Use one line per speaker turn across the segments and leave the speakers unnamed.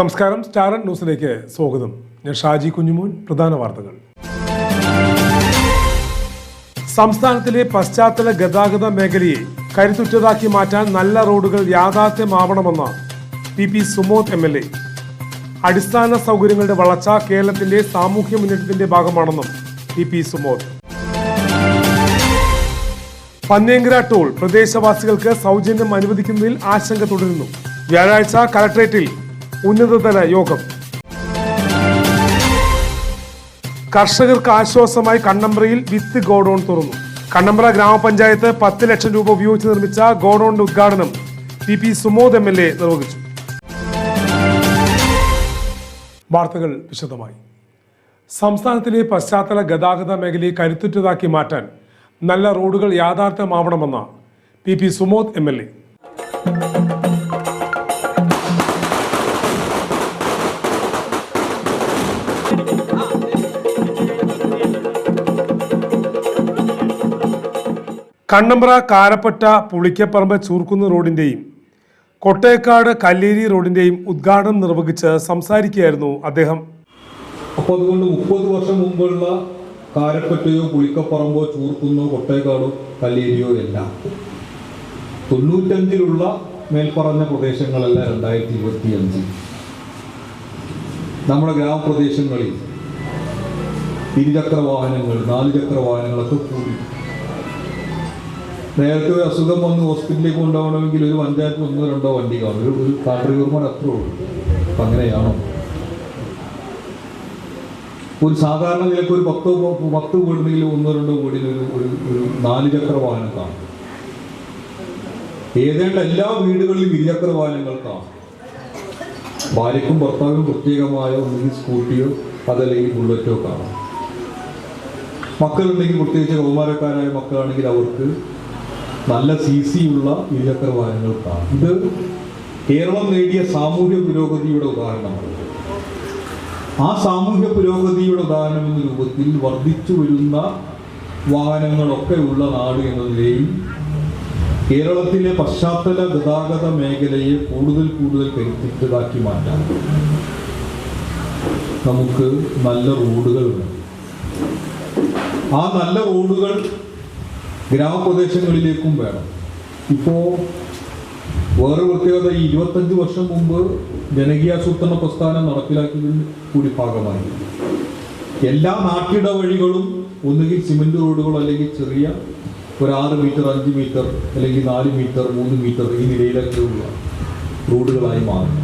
നമസ്കാരം സ്റ്റാർ ന്യൂസിലേക്ക് സ്വാഗതം. ഞാൻ ഷാജി കുഞ്ഞുമോൻ പ്രധാന വാർത്തകൾ. സംസ്ഥാനത്തിലെ പശ്ചാത്തല ഗതാഗത മേഖലയെ കരുത്തുറ്റതാക്കി മാറ്റാൻ നല്ല റോഡുകൾ യാഥാർത്ഥ്യമാവണമെന്ന് P P Sumod M L A. അടിസ്ഥാന സൗകര്യങ്ങളുടെ വളർച്ച കേരളത്തിന്റെ സാമൂഹ്യ മുന്നേറ്റത്തിന്റെ ഭാഗമാണെന്നും P P Sumod. Pannenkara toll പ്രദേശവാസികൾക്ക് സൗജന്യം അനുവദിക്കുന്നതിൽ ആശങ്ക തുടരുന്നു. വ്യാഴാഴ്ച കലക്ട്രേറ്റിൽ ഉന്നതതല യോഗം. കർഷകർക്ക് ആശ്വാസമായി കണ്ണമ്പ്രയിൽ വിത്ത് ഗോഡൌൺ തുറന്നു. കണ്ണമ്പ്ര ഗ്രാമപഞ്ചായത്ത് പത്ത് ലക്ഷം രൂപ ഉപയോഗിച്ച് നിർമ്മിച്ച ഗോഡൌണിന്റെ ഉദ്ഘാടനം P P Sumod M L A നിർവഹിച്ചു. വാർത്തകൾ വിശദമായി. സംസ്ഥാനത്തിലെ പശ്ചാത്തല ഗതാഗത മേഖലയെ കരുത്തുറ്റതാക്കി മാറ്റാൻ നല്ല റോഡുകൾ യാഥാർത്ഥ്യമാവണമെന്ന് P P Sumod M L A. Kannambra Karappatta Pulikkaparambu Choorkunnu റോഡിന്റെയും Kottekkad Kalleri റോഡിന്റെയും ഉദ്ഘാടനം നിർവഹിച്ച് സംസാരിക്കുകയായിരുന്നു അദ്ദേഹം.
അപ്പോൾ അതുകൊണ്ട് മുപ്പത് വർഷം മുമ്പുള്ള കാരപ്പറ്റയോ പുളിക്കപ്പറമ്പോ ചൂർക്കുന്നോ കൊട്ടേക്കാടോ കല്ലേരിയോ എല്ലാം തൊണ്ണൂറ്റഞ്ചിലുള്ള മേൽപ്പറഞ്ഞ പ്രദേശങ്ങളെല്ലാം രണ്ടായിരത്തി ഇരുപത്തി അഞ്ചിൽ നമ്മുടെ ഗ്രാമപ്രദേശങ്ങളിൽ ഇരുചക്ര വാഹനങ്ങൾ നാലുചക്ര വാഹനങ്ങളൊക്കെ കൂടി നേരത്തെ ഒരു അസുഖം വന്ന് ഹോസ്പിറ്റലിലേക്ക് കൊണ്ടുപോകണമെങ്കിൽ ഒരു പഞ്ചായത്ത് ഒന്നോ രണ്ടോ വണ്ടി കാണും. ഒരു ഒരു കാട്ടറി ഡ്രൈവർമാർ അത്ര ഉള്ളൂ. അപ്പം അങ്ങനെയാണോ? ഒരു സാധാരണ നിലയ്ക്ക് ഒരു പത്തോ പത്ത് വീടിനെങ്കിൽ ഒന്നോ രണ്ടോ വീടിന് ഒരു ഒരു ഒരു നാല് ചക്ര വാഹനം കാണും. ഏതാണ്ട് എല്ലാ വീടുകളിലും ഇരുചക്ര വാഹനങ്ങൾ കാണും. ഭാര്യക്കും ഭർത്താവിനും പ്രത്യേകമായ ഒന്നുകിൽ സ്കൂട്ടിയോ അതല്ലെങ്കിൽ ബുള്ളറ്റോ കാണാം. മക്കളുണ്ടെങ്കിൽ പ്രത്യേകിച്ച് കൗമാരക്കാരായ മക്കളാണെങ്കിൽ അവർക്ക് നല്ല സി സി ഉള്ള ഇരുചക്ര വാഹനങ്ങൾക്കാണ്. കാണും ഇത് കേരളം നേടിയ സാമൂഹ്യ പുരോഗതിയുടെ ഉദാഹരണമാണ്. ആ സാമൂഹ്യ പുരോഗതിയുടെ ഉദാഹരണം എന്ന രൂപത്തിൽ വർദ്ധിച്ചു വരുന്ന വാഹനങ്ങളൊക്കെ ഉള്ള നാട് എന്നതിലെയും കേരളത്തിലെ പശ്ചാത്തല ഗതാഗത മേഖലയെ കൂടുതൽ കൂടുതൽ കരുത്തിട്ടതാക്കി മാറ്റാൻ നമുക്ക് നല്ല റോഡുകൾ വേണം. ആ നല്ല റോഡുകൾ ഗ്രാമപ്രദേശങ്ങളിലേക്കും വേണം. ഇപ്പോൾ വേറെ പ്രത്യേകത ഈ ഇരുപത്തഞ്ച് വർഷം മുമ്പ് ജനകീയാസൂത്രണ പ്രസ്ഥാനം നടപ്പിലാക്കിയതിന് കൂടി ഭാഗമായി. എല്ലാ നാട്ടിട വഴികളും ഒന്നുകിൽ സിമെന്റ് റോഡുകൾ അല്ലെങ്കിൽ ചെറിയ ഒരു ആറ് മീറ്റർ അഞ്ച് മീറ്റർ അല്ലെങ്കിൽ നാല് മീറ്റർ മൂന്ന് മീറ്റർ ഈ നിലയിലൊക്കെയുള്ള റോഡുകളായി മാറുന്നു.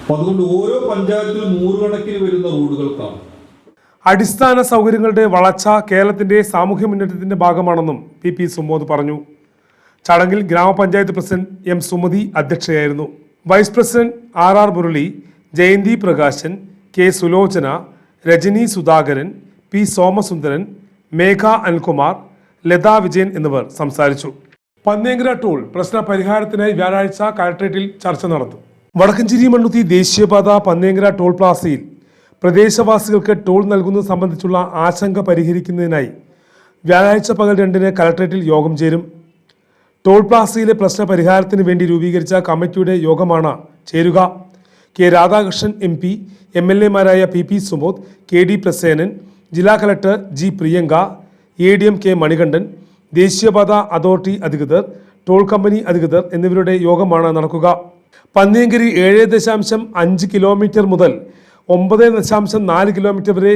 അപ്പൊ അതുകൊണ്ട് ഓരോ പഞ്ചായത്തിലും നൂറുകണക്കിന് വരുന്ന റോഡുകൾക്കാണ്
അടിസ്ഥാന സൗകര്യങ്ങളുടെ വളർച്ച കേരളത്തിന്റെ സാമൂഹ്യ മുന്നേറ്റത്തിന്റെ ഭാഗമാണെന്നും പി പി സുമോദ് പറഞ്ഞു. ചടങ്ങിൽ ഗ്രാമപഞ്ചായത്ത് president M Sumathi അധ്യക്ഷയായിരുന്നു. Vice president R R Murali Jayanthi Prakashan K Sulochana Rajani Sudhakaran P Somasundaran Megha Anilkumar Latha Vijayan എന്നിവർ സംസാരിച്ചു. പന്നേങ്കര ടോൾ പ്രശ്ന പരിഹാരത്തിനായി വ്യാഴാഴ്ച കലക്ട്രേറ്റിൽ ചർച്ച നടത്തും. വടക്കഞ്ചേരി മണ്ണുത്തി ദേശീയപാത പന്നേങ്കര ടോൾ പ്ലാസയിൽ പ്രദേശവാസികൾക്ക് ടോൾ നൽകുന്നത് സംബന്ധിച്ചുള്ള ആശങ്ക പരിഹരിക്കുന്നതിനായി വ്യാഴാഴ്ച പകൽ രണ്ടിന് കലക്ട്രേറ്റിൽ യോഗം ചേരും. ടോൾ പ്ലാസയിലെ പ്രശ്ന പരിഹാരത്തിന് വേണ്ടി രൂപീകരിച്ച കമ്മിറ്റിയുടെ യോഗമാണ് ചേരുക. K Radhakrishnan M P M L എമാരായ P P Subodh K D Prasenan ജില്ലാ collector G Priyanka A D M K Manikandan ദേശീയപാത അതോറിറ്റി അധികൃതർ ടോൾ കമ്പനി അധികൃതർ എന്നിവരുടെ യോഗമാണ് നടക്കുക. പന്നിയങ്കരി ഏഴ് ദശാംശം അഞ്ച് കിലോമീറ്റർ മുതൽ ഒമ്പത് ദശാംശം നാല് കിലോമീറ്റർ വരെ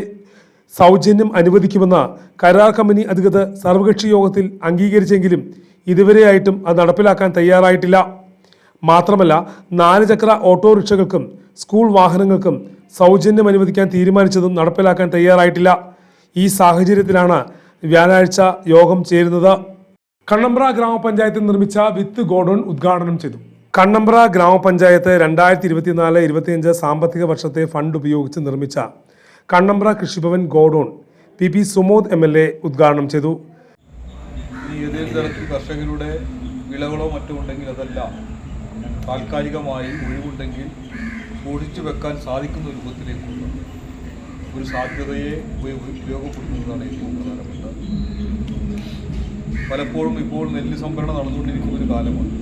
സൗജന്യം അനുവദിക്കുമെന്ന കരാർ കമ്പനി അധികൃതർ സർവകക്ഷി യോഗത്തിൽ അംഗീകരിച്ചെങ്കിലും ഇതുവരെയായിട്ടും അത് നടപ്പിലാക്കാൻ തയ്യാറായിട്ടില്ല. മാത്രമല്ല നാല് ചക്ര ഓട്ടോറിക്ഷകൾക്കും സ്കൂൾ വാഹനങ്ങൾക്കും സൗജന്യം അനുവദിക്കാൻ തീരുമാനിച്ചതും നടപ്പിലാക്കാൻ തയ്യാറായിട്ടില്ല. ഈ സാഹചര്യത്തിലാണ് വ്യാഴാഴ്ച യോഗം ചേരുന്നത്. കണ്ണമ്പ്ര ഗ്രാമപഞ്ചായത്തിൽ നിർമ്മിച്ച വിത്ത് ഗോഡൌൺ ഉദ്ഘാടനം ചെയ്തു. കണ്ണമ്പ്ര ഗ്രാമപഞ്ചായത്ത് രണ്ടായിരത്തി ഇരുപത്തിനാല് ഇരുപത്തിയഞ്ച് സാമ്പത്തിക വർഷത്തെ ഫണ്ട് ഉപയോഗിച്ച് നിർമ്മിച്ച Kannambra Krishibhavan godown P P Sumod M L A ഉദ്ഘാടനം ചെയ്തു.
ഏതെങ്കിലും കർഷകരുടെ വിളകളോ മറ്റോ ഉണ്ടെങ്കിൽ അതെല്ലാം താൽക്കാലികമായി ഒഴിവുണ്ടെങ്കിൽ ഒഴിച്ചു വെക്കാൻ സാധിക്കുന്ന രൂപത്തിലേക്കുള്ള ഒരു സാധ്യതയെ ഉപയോ- ഉപയോഗപ്പെടുത്തുന്നതാണ് ഏറ്റവും പ്രധാനപ്പെട്ട പലപ്പോഴും ഇപ്പോൾ നെല്ല് സംഭരണം നടന്നുകൊണ്ടിരിക്കുന്ന ഒരു കാലമാണ്.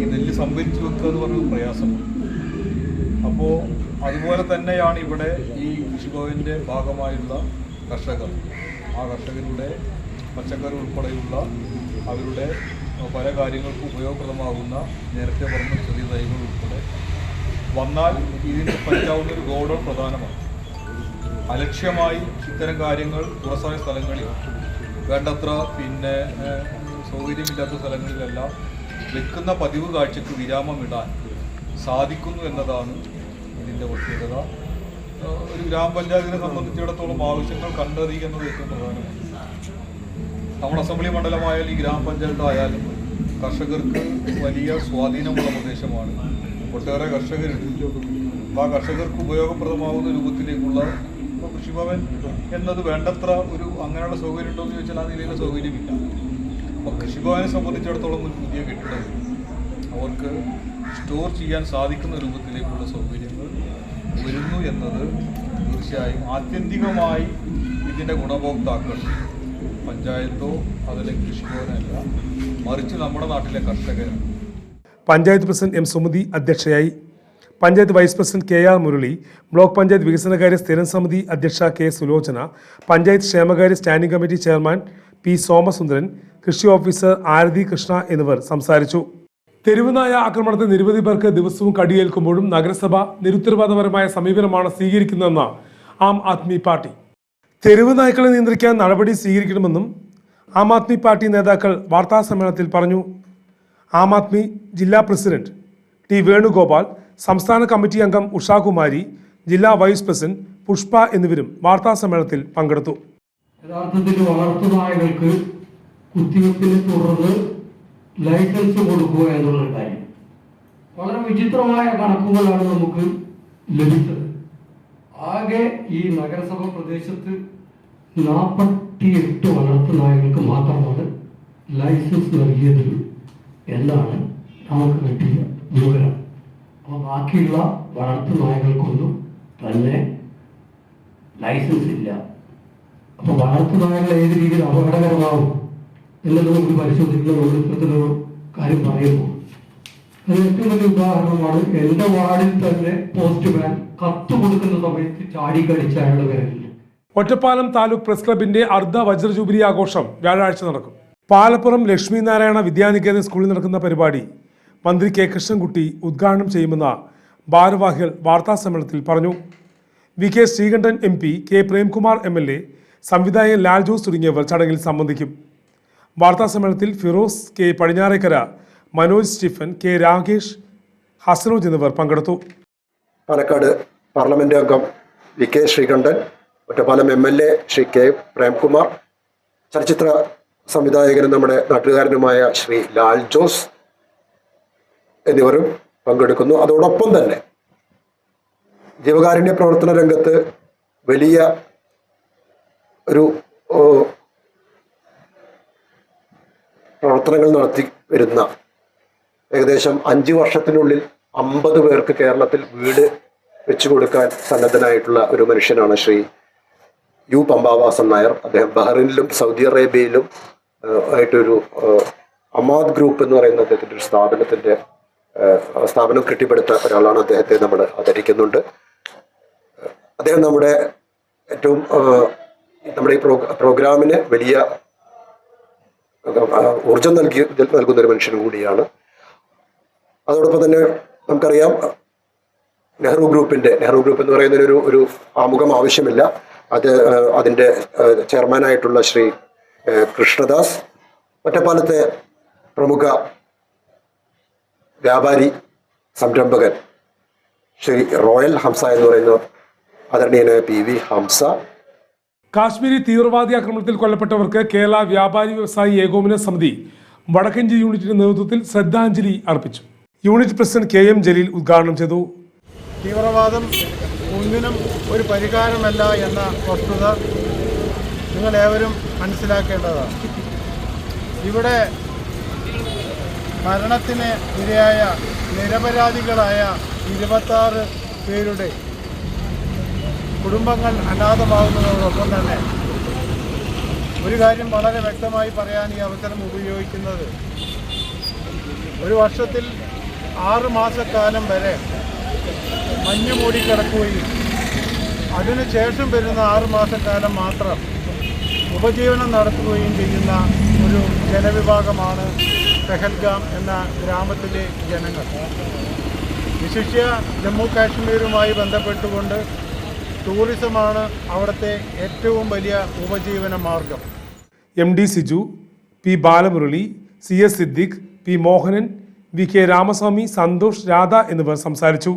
ഈ നെല്ല് സംഭരിച്ചു വെക്കുക എന്ന് പറയുന്നത് പ്രയാസമാണ് അപ്പോൾ അതുപോലെ തന്നെയാണ് ഇവിടെ ഈ കൃഷിഭവന്റെ ഭാഗമായുള്ള കർഷകർ. ആ കർഷകരുടെ പച്ചക്കറി ഉൾപ്പെടെയുള്ള അവരുടെ പല കാര്യങ്ങൾക്കും ഉപയോഗപ്രദമാകുന്ന നേരത്തെ പറഞ്ഞ ചെറിയ തൈകൾ ഉൾപ്പെടെ. വന്നാൽ ഇതിന് പറ്റാവുന്ന ഒരു ഗോഡൗൺ പ്രധാനമാണ്. അലക്ഷ്യമായി ഇത്തരം കാര്യങ്ങൾ തുറസായ സ്ഥലങ്ങളിൽ വേണ്ടത്ര പിന്നെ സൗകര്യമില്ലാത്ത സ്ഥലങ്ങളിലെല്ലാം വെക്കുന്ന പതിവ് കാഴ്ചക്ക് വിരാമമിടാൻ സാധിക്കുന്നു എന്നതാണ് ഇതിന്റെ പ്രത്യേകത. ഒരു ഗ്രാമപഞ്ചായത്തിനെ സംബന്ധിച്ചിടത്തോളം ആവശ്യങ്ങൾ കണ്ടറിയുക എന്നത് ഏറ്റവും പ്രധാനമാണ്. നമ്മുടെ അസംബ്ലി മണ്ഡലമായാലും ഈ ഗ്രാമപഞ്ചായത്ത് ആയാലും കർഷകർക്ക് വലിയ സ്വാധീനമുള്ള പ്രദേശമാണ്. ഒട്ടേറെ കർഷകരുണ്ട്. അപ്പോൾ ആ കർഷകർക്ക് ഉപയോഗപ്രദമാകുന്ന രൂപത്തിലേക്കുള്ള ഇപ്പോൾ കൃഷിഭവൻ എന്നത് വേണ്ടത്ര ഒരു അങ്ങനെയുള്ള സൗകര്യം ഉണ്ടോ എന്ന് ചോദിച്ചാൽ ആ നിലയിലെ സൗകര്യമില്ല. അപ്പോൾ കൃഷിഭവനെ സംബന്ധിച്ചിടത്തോളം ഒരു പുതിയ കെട്ടിടം അവർക്ക് സ്റ്റോർ ചെയ്യാൻ സാധിക്കുന്ന രൂപത്തിലേക്കുള്ള സൗകര്യങ്ങൾ വരുന്നു എന്നത് തീർച്ചയായും ആത്യന്തികമായി ഇതിന്റെ ഗുണഭോക്താക്കൾ പഞ്ചായത്തോ അതല്ലെങ്കിൽ കൃഷിഭവനല്ല മറിച്ച് നമ്മുടെ നാട്ടിലെ കർഷകരാണ്.
പഞ്ചായത്ത് പ്രസിഡന്റ് എം സുമതി അധ്യക്ഷയായി panchayat vice president K R Murali block panchayat വികസനകാര്യ സ്ഥിരം സമിതി അധ്യക്ഷ കെ സുലോചന പഞ്ചായത്ത് ക്ഷേമകാര്യ standing committee chairman P Somasundaran കൃഷി ഓഫീസർ ആരതി കൃഷ്ണ എന്നിവർ സംസാരിച്ചു. തെരുവുനായ ആക്രമണത്തിൽ നിരവധി പേർക്ക് ദിവസവും കടിയേൽക്കുമ്പോഴും നഗരസഭ നിരുത്തരവാദപരമായ സമീപനമാണ് സ്വീകരിക്കുന്നതെന്ന് ആം ആദ്മി പാർട്ടി. തെരുവ് നായ്ക്കളെ നിയന്ത്രിക്കാൻ നടപടി സ്വീകരിക്കണമെന്നും ആം ആദ്മി പാർട്ടി നേതാക്കൾ വാർത്താസമ്മേളനത്തിൽ പറഞ്ഞു. ആം ആദ്മി ജില്ലാ പ്രസിഡന്റ് ടി വേണുഗോപാൽ സംസ്ഥാന കമ്മിറ്റി അംഗം ഉഷാകുമാരി ജില്ലാ വൈസ് പ്രസിഡന്റ് പുഷ്പ എന്നിവരും വാർത്താ സമ്മേളനത്തിൽ പങ്കെടുത്തു.
യഥാർത്ഥത്തിൽ വളർത്തുനായകൾക്ക് കുത്തിവെപ്പിനെ തുടർന്ന് ലൈസൻസ് കൊടുക്കുക എന്നുള്ള കാര്യം. വളരെ വിചിത്രമായ കണക്കുകളാണ് നമുക്ക് ലഭിച്ചത്. ആകെ ഈ നഗരസഭ പ്രദേശത്ത് നാൽപ്പത്തി എട്ട് വളർത്തുനായകൾക്ക് മാത്രമാണ് ലൈസൻസ് നൽകിയത് എന്നാണ് നമുക്ക് കിട്ടിയ വിവരം. അപ്പോൾ ബാക്കിയുള്ള വളർത്തു നായകൾക്കൊന്നും തന്നെ ലൈസൻസ് ഇല്ല. അപ്പോൾ വളർത്തുനായകൾ ഏത് രീതിയിൽ അപകടകരമാവും എന്നത് നമുക്ക് പരിശോധിക്കുന്ന കാര്യം പറയുമ്പോൾ അതിന് ഏറ്റവും വലിയ ഉദാഹരണമാണ് എന്റെ വാർഡിൽ തന്നെ പോസ്റ്റ്മാൻ കത്ത് കൊടുക്കുന്ന സമയത്ത് ചാടിക്കടിച്ച അയാളുടെ പേരിൽ.
ഒറ്റപ്പാലം താലൂക്ക് പ്രസ് ക്ലബിന്റെ അർദ്ധ വജ്ര ജൂബിലി ആഘോഷം വ്യാഴാഴ്ച നടക്കും. പാലപ്പുറം ലക്ഷ്മി നാരായണ വിദ്യാനികേതൻ സ്കൂളിൽ നടക്കുന്ന പരിപാടി. മന്ത്രി കെ കൃഷ്ണൻകുട്ടി ഉദ്ഘാടനം ചെയ്യുമെന്ന് ഭാരവാഹികൾ വാർത്താസമ്മേളനത്തിൽ പറഞ്ഞു. V K Sreekandan M P K Premkumar M L A സംവിധായകൻ ലാൽ ജോസ് തുടങ്ങിയവർ ചടങ്ങിൽ സംബന്ധിക്കും. വാർത്താസമ്മേളനത്തിൽ Firoz K Padinjarekkara Manoj Stephen K Rakesh Hasanoj എന്നിവർ പങ്കെടുത്തു.
പാലക്കാട് പാർലമെന്റ് അംഗം V K Sreekandan Ottapalam M L A Shri K Premkumar ചലച്ചിത്ര സംവിധായകനും നമ്മുടെ നാട്ടുകാരനുമായ ശ്രീ ലാൽ ജോസ് എന്നിവരും പങ്കെടുക്കുന്നു. അതോടൊപ്പം തന്നെ ജീവകാരുണ്യ പ്രവർത്തന രംഗത്ത് വലിയ ഒരു പ്രവർത്തനങ്ങൾ നടത്തി വരുന്ന ഏകദേശം അഞ്ച് വർഷത്തിനുള്ളിൽ അമ്പത് പേർക്ക് കേരളത്തിൽ വീട് വെച്ചു കൊടുക്കാൻ സന്നദ്ധനായിട്ടുള്ള ഒരു മനുഷ്യനാണ് ശ്രീ യു പമ്പാവാസൻ നായർ. അദ്ദേഹം ബഹ്റിനിലും സൗദി അറേബ്യയിലും ആയിട്ടൊരു അമാദ് ഗ്രൂപ്പ് എന്ന് പറയുന്ന അദ്ദേഹത്തിന്റെ ഒരു സ്ഥാപനത്തിന്റെ സ്ഥാപനം കെട്ടിപ്പടുത്ത ഒരാളാണ് അദ്ദേഹത്തെ നമ്മൾ ആദരിക്കുന്നുണ്ട്. അദ്ദേഹം നമ്മുടെ ഏറ്റവും നമ്മുടെ ഈ പ്രോ- പ്രോഗ്രാമിന് വലിയ ഊർജം നൽകി നൽകുന്ന ഒരു മനുഷ്യൻ കൂടിയാണ്. അതോടൊപ്പം തന്നെ നമുക്കറിയാം നെഹ്റു ഗ്രൂപ്പിന്റെ നെഹ്റു ഗ്രൂപ്പ് എന്ന് പറയുന്നതിനൊരു ഒരു ആമുഖം ആവശ്യമില്ല. അത് അതിന്റെ ചെയർമാനായിട്ടുള്ള ശ്രീ കൃഷ്ണദാസ് ഒറ്റപ്പാലത്തെ പ്രമുഖ വ്യാപാരി സംരംഭകൻ ശ്രീ റോയൽ ഹംസ എന്ന് പറയുന്ന ആദരണീയനായ പി വി ഹംസ.
കാശ്മീരി തീവ്രവാദി ആക്രമണത്തിൽ കൊല്ലപ്പെട്ടവർക്ക് കേരള വ്യാപാരി വ്യവസായി ഏകോപന സമിതി വടക്കഞ്ചി യൂണിറ്റിന്റെ നേതൃത്വത്തിൽ ശ്രദ്ധാഞ്ജലി അർപ്പിച്ചു. Unit president K M Jaleel ഉദ്ഘാടനം ചെയ്തു.
തീവ്രവാദം ഒന്നിനും ഒരു പരിഹാരമല്ല എന്ന വസ്തുത നിങ്ങളേവരും മനസ്സിലാക്കേണ്ടതാണ്. ഇവിടെ മരണത്തിന് ഇരയായ നിരപരാധികളായ ഇരുപത്താറ് പേരുടെ കുടുംബങ്ങൾ അനാഥമാകുന്നതോടൊപ്പം തന്നെ ഒരു കാര്യം വളരെ വ്യക്തമായി പറയാൻ ഈ അവസരം ഉപയോഗിക്കുന്നത്. ഒരു വർഷത്തിൽ ആറ് മാസക്കാലം വരെ മഞ്ഞ് മൂടിക്കിടക്കുകയും അതിനുശേഷം വരുന്ന ആറ് മാസക്കാലം മാത്രം ഉപജീവനം നടത്തുകയും ചെയ്യുന്ന ഒരു ജനവിഭാഗമാണ് പെഹൽഗാം എന്ന ഗ്രാമത്തിലെ ജനങ്ങൾ. വിശിഷ്യ ജമ്മു കാശ്മീരുമായി ബന്ധപ്പെട്ടുകൊണ്ട് ടൂറിസമാണ് അവിടുത്തെ ഏറ്റവും വലിയ ഉപജീവന മാർഗം.
M D Siju P Balamurali C S Siddique P Mohanan V K Ramaswamy Santhosh Radha എന്നിവർ സംസാരിച്ചു.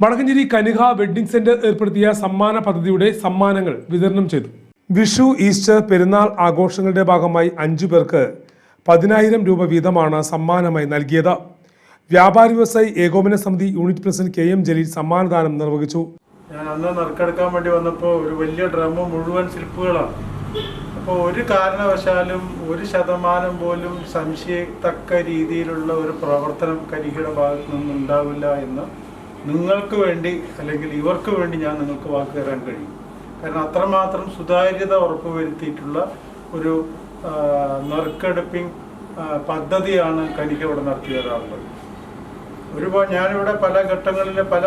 വടക്കഞ്ചേരി കനിക വെഡ്ഡിംഗ് സെന്റർ ഏർപ്പെടുത്തിയ സമ്മാന പദ്ധതിയുടെ സമ്മാനങ്ങൾ വിതരണം ചെയ്തു. വിഷു ഈസ്റ്റർ പെരുന്നാൾ ആഘോഷങ്ങളുടെ ഭാഗമായി അഞ്ചു പേർക്ക് പതിനായിരം രൂപ വീതമാണ് സമ്മാനമായി നൽകിയത്. വ്യാപാരി വ്യവസായി ഏകോപന സമിതി unit president K M Jaleel സമ്മാനദാനം നിർവഹിച്ചു.
ഞാൻ അന്ന് നറുക്കെടുക്കാൻ വേണ്ടി വന്നപ്പോൾ ഒരു വലിയ ഡ്രമ്മ് മുഴുവൻ സ്ലിപ്പുകളാണ് അപ്പോൾ ഒരു കാരണവശാലും ഒരു ശതമാനം പോലും സംശയത്തക്ക രീതിയിലുള്ള ഒരു പ്രവർത്തനം കരിഹിയുടെ ഭാഗത്തു നിന്നും ഉണ്ടാവില്ല എന്ന് നിങ്ങൾക്ക് വേണ്ടി അല്ലെങ്കിൽ ഇവർക്ക് വേണ്ടി ഞാൻ നിങ്ങൾക്ക് വാക്ക് തരാൻ കഴിയും. കാരണം അത്രമാത്രം സുതാര്യത ഉറപ്പുവരുത്തിയിട്ടുള്ള ഒരു നറുക്കെടുപ്പിംഗ് പദ്ധതിയാണ് കനിക്ക് ഇവിടെ നടത്തി വരാറുള്ളത് ഒരുപാട് ഞാനിവിടെ പല ഘട്ടങ്ങളിൽ പല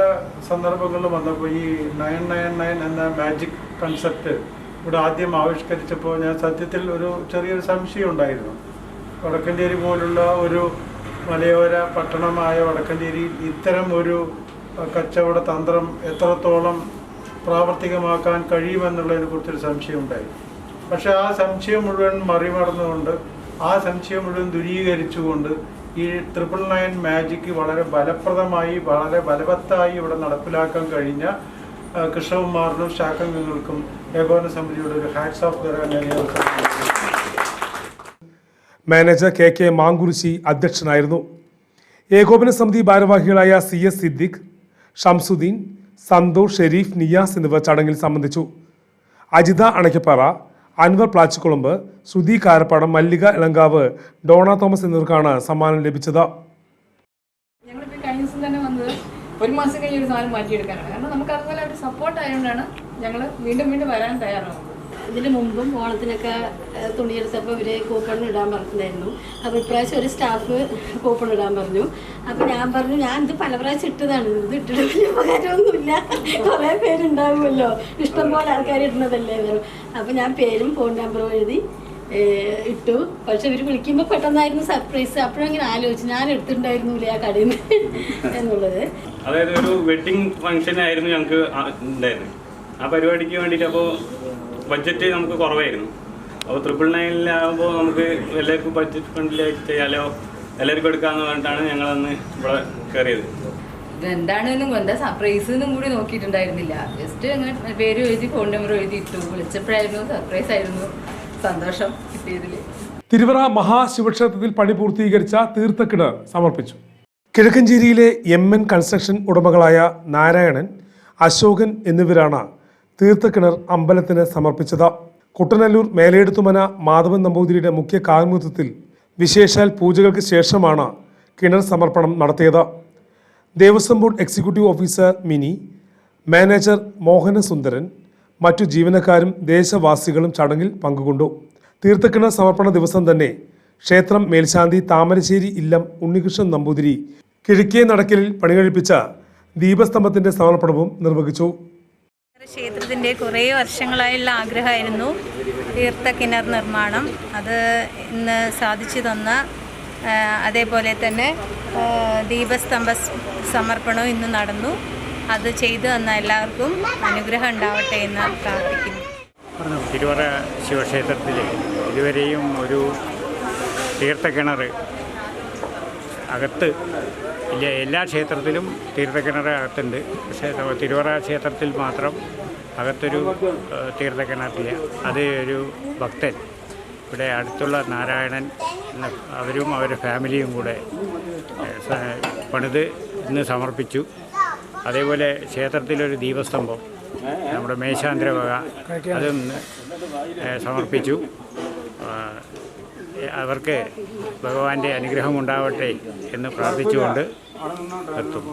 സന്ദർഭങ്ങളിലും വന്നപ്പോൾ ഈ നയൻ നയൻ നയൻ എന്ന മാജിക് കൺസെപ്റ്റ് ഇവിടെ ആദ്യം ആവിഷ്കരിച്ചപ്പോൾ ഞാൻ സത്യത്തിൽ ഒരു ചെറിയൊരു സംശയം ഉണ്ടായിരുന്നു. വടക്കഞ്ചേരി പോലുള്ള ഒരു മലയോര പട്ടണമായ വടക്കഞ്ചേരിയിൽ ഇത്തരം ഒരു കച്ചവട തന്ത്രം എത്രത്തോളം പ്രാവർത്തികമാക്കാൻ കഴിയുമെന്നുള്ളതിനെ കുറിച്ചൊരു സംശയം ഉണ്ടായിരുന്നു പക്ഷെ ആ സംശയം മുഴുവൻ മറികടന്നുകൊണ്ട് ആ സംശയം മുഴുവൻ ദുരീകരിച്ചുകൊണ്ട് ഈ ട്രിപ്പിൾ നയൻ മാജിക്ക് വളരെ ഫലപ്രദമായി വളരെ ബലവത്തായി ഇവിടെ നടപ്പിലാക്കാൻ കഴിഞ്ഞ കൃഷ്ണകുമാറിനും ശാഖങ്ങൾക്കും ഏകോപന സമിതിയുടെ ഒരു ഹാറ്റ്സ് ഓഫ് തരാൻ.
മാനേജർ കെ കെ മാങ്കുറിശി അധ്യക്ഷനായിരുന്നു ഏകോപന സമിതി ഭാരവാഹികളായ സി എസ് സിദ്ദിഖ് ഷംസുദ്ദീൻ സന്തോഷ് ഷെരീഫ് നിയാസ് എന്നിവർ ചടങ്ങിൽ സംബന്ധിച്ചു അജിത അണയ്ക്കപ്പാറ അൻവർ പ്ലാച്ചിക്കുളമ്പ് ശ്രുതി കാരപ്പാടം മല്ലിക ഇളങ്കാവ് ഡോണ തോമസ് എന്നിവർക്കാണ് സമ്മാനം ലഭിച്ചത്.
ഒരു മാസം കഴിഞ്ഞ് ഒരു സാധനം മാറ്റിയെടുക്കാനാണ്. കാരണം നമുക്ക് അതുപോലെ ഒരു സപ്പോർട്ട് ആയതുകൊണ്ടാണ് ഞങ്ങൾ വീണ്ടും വീണ്ടും വരാൻ തയ്യാറാവുന്നത്.
ഇതിന് മുമ്പും ഓണത്തിനൊക്കെ തുണിയെടുത്തപ്പോൾ ഇവർ കൂപ്പൺ ഇടാൻ പറഞ്ഞിട്ടുണ്ടായിരുന്നു. അപ്പോൾ ഇപ്രാവശ്യം ഒരു സ്റ്റാഫ് കൂപ്പൺ ഇടാൻ പറഞ്ഞു. അപ്പോൾ ഞാൻ പറഞ്ഞു ഞാൻ ഇത് പല പ്രാവശ്യം ഇട്ടതാണ്. ഇത് ഇട്ടിട്ട് വലിയ ഉപകാരമൊന്നുമില്ല. കുറേ പേരുണ്ടാവുമല്ലോ. ഇഷ്ടംപോലെ ആൾക്കാർ ഇടുന്നതല്ലേ അപ്പോൾ ഞാൻ പേരും ഫോൺ നമ്പറും എഴുതി ഇട്ടു. പക്ഷെ ഇവർ വിളിക്കുമ്പോൾ പെട്ടെന്നായിരുന്നു സർപ്രൈസ് അപ്പോഴങ്ങനെ ആലോചിച്ചു. ഞാൻ എടുത്തിട്ടുണ്ടായിരുന്നില്ല ആ കടയിൽ നിന്ന്? എന്നുള്ളത്.
അതായത് ഒരു വെഡിങ് ഫംഗ്ഷൻ ആയിരുന്നു ഞങ്ങൾക്ക് ഉണ്ടായിരുന്നു ആ പരിപാടിക്ക് വേണ്ടിയിട്ട് അപ്പോൾ ബഡ്ജറ്റ് നമുക്ക് കുറവായിരുന്നു. അപ്പോൾ ട്രിപ്പിൾ നയനിലാകുമ്പോൾ നമുക്ക് എല്ലാവർക്കും ബഡ്ജറ്റ് ഫ്രണ്ട്ലിയായിട്ട് ചെയ്യാലോ? എല്ലാവർക്കും എടുക്കാമെന്ന് പറഞ്ഞിട്ടാണ് ഞങ്ങളന്ന് ഇവിടെ കയറിയത്
ഇതെന്താണെന്നും എന്താ സർപ്രൈസ് എന്നും കൂടി നോക്കിയിട്ടുണ്ടായിരുന്നില്ല. ജസ്റ്റ് അങ്ങനെ പേര് എഴുതി ഫോൺ നമ്പർ എഴുതി ഇട്ടു. വിളിച്ചപ്പോഴായിരുന്നു സർപ്രൈസ് ആയിരുന്നു. സന്തോഷം കിട്ടിയതിൽ
തിരുവറ മഹാശിവക്ഷേത്രത്തിൽ പണി പൂർത്തീകരിച്ച തീർത്ഥക്കിണർ സമർപ്പിച്ചു. കിഴക്കഞ്ചേരിയിലെ എം എൻ കൺസ്ട്രക്ഷൻ ഉടമകളായ നാരായണൻ അശോകൻ എന്നിവരാണ് തീർത്ഥക്കിണർ അമ്പലത്തിന് സമർപ്പിച്ചത്. കുട്ടനല്ലൂർ മേലേടുത്തുമന മാധവൻ നമ്പൂതിരിയുടെ മുഖ്യ കാർമ്മികത്വത്തിൽ വിശേഷാൽ പൂജകൾക്ക് ശേഷമാണ് കിണർ സമർപ്പണം നടത്തിയത്. Devaswom board executive officer Mini manager Mohanasundaran മറ്റു ജീവനക്കാരും ദേശവാസികളും ചടങ്ങിൽ പങ്കുകൊണ്ടു. തീർത്ഥക്കിണർ സമർപ്പണ ദിവസം തന്നെ ക്ഷേത്രം മേൽശാന്തി താമരശ്ശേരി ഇല്ലം ഉണ്ണികൃഷ്ണൻ നമ്പൂതിരി കിഴക്കേ നടക്കലിൽ പണികഴിപ്പിച്ച ദീപസ്തംഭത്തിന്റെ സമർപ്പണവും നിർവഹിച്ചു.
ക്ഷേത്രത്തിന്റെ കുറേ വർഷങ്ങളായുള്ള ആഗ്രഹമായിരുന്നു തീർത്ഥക്കിണർ നിർമ്മാണം. അത് ഇന്ന് സാധിച്ചു തന്ന അതേപോലെ തന്നെ ദീപസ്തംഭ സമർപ്പണവും ഇന്ന് നടന്നു. അത് ചെയ്തു തന്ന എല്ലാവർക്കും അനുഗ്രഹം ഉണ്ടാവട്ടെ എന്ന് പ്രാർത്ഥിക്കുന്നു.
തിരുവറ ശിവക്ഷേത്രത്തിൽ ഇതുവരെയും ഒരു തീർത്ഥക്കിണർ അകത്ത് എല്ലാ ക്ഷേത്രത്തിലും തീർത്ഥക്കിണർ അകത്തുണ്ട് പക്ഷേ തിരുവറ ക്ഷേത്രത്തിൽ മാത്രം അകത്തൊരു തീർത്ഥക്കിണറില്ല. അത് ഒരു ഭക്തൻ. ഇവിടെ അടുത്തുള്ള നാരായണൻ അവരും അവരുടെ ഫാമിലിയും കൂടെ പണിത് ഇന്ന് സമർപ്പിച്ചു. അതേപോലെ ക്ഷേത്രത്തിലൊരു ദീപസ്തംഭം നമ്മുടെ മേശാന്തര വക അതും സമർപ്പിച്ചു. അവർക്ക് ഭഗവാന്റെ അനുഗ്രഹം ഉണ്ടാവട്ടെ എന്ന് പ്രാർത്ഥിച്ചുകൊണ്ട് എത്തും